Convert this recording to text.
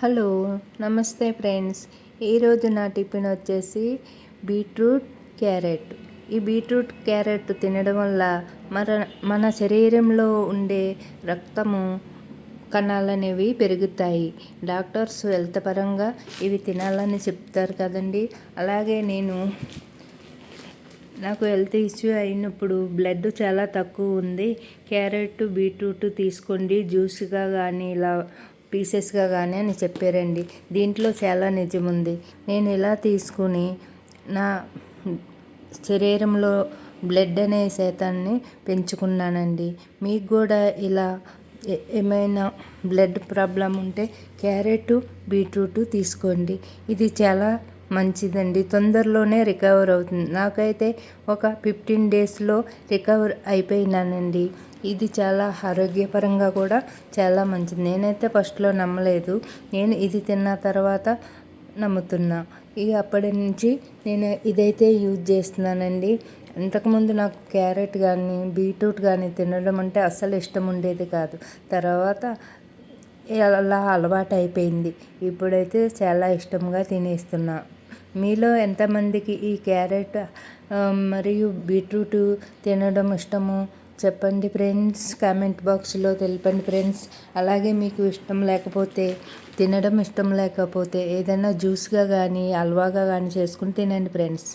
Hello నమస్తే friends. ఈరోజు నా టిఫిన్ వచ్చేసి బీట్రూట్ క్యారెట్. ఈ బీట్రూట్ క్యారెట్ తినడం వల్ల మన మన శరీరంలో ఉండే రక్తము కణాలు అనేవి పెరుగుతాయి. డాక్టర్స్ హెల్త్ పరంగా ఇవి తినాలని చెప్తారు కదండి. అలాగే నేను నాకు హెల్త్ ఇష్యూ అయినప్పుడు బ్లడ్ చాలా తక్కువ ఉంది. క్యారెట్ బీట్రూట్ తీసుకోండి. జ్యూస్గా కానీ ఇలా పీసెస్గా కానీ అని చెప్పారండి. దీంట్లో చాలా నిజం ఉంది నేను ఇలా తీసుకుని నా శరీరంలో బ్లడ్ అనే శాతాన్ని పెంచుకున్నానండి. మీకు కూడా ఇలా ఏమైనా బ్లడ్ ప్రాబ్లం ఉంటే క్యారెట్ బీట్రూట్ తీసుకోండి. ఇది చాలా మంచిదండి. తొందరలోనే రికవర్ అవుతుంది. నాకైతే ఒక ఫిఫ్టీన్ డేస్లో రికవర్ అయిపోయినానండి. ఇది చాలా ఆరోగ్యపరంగా కూడా చాలా మంచిది. నేనైతే ఫస్ట్లో నమ్మలేదు. నేను ఇది తిన్న తర్వాత నమ్ముతున్నా. ఇక అప్పటి నుంచి నేను ఇదైతే యూజ్ చేస్తున్నానండి. ఇంతకుముందు నాకు క్యారెట్ కానీ బీట్రూట్ కానీ తినడం అంటే అస్సలు ఇష్టం ఉండేది కాదు. తర్వాత అలా అలవాటు అయిపోయింది. ఇప్పుడైతే చాలా ఇష్టంగా తినేస్తున్నా. మీలో ఎంతమందికి ఈ క్యారెట్ మరియు బీట్రూట్ తినడం ఇష్టము? చెప్పండి ఫ్రెండ్స్. కామెంట్ బాక్స్లో తెలపండి ఫ్రెండ్స్. అలాగే మీకు ఇష్టం లేకపోతే తినడం ఇష్టం లేకపోతే ఏదైనా జ్యూస్గా కానీ హల్వాగా కానీ చేసుకుని తినండి ఫ్రెండ్స్.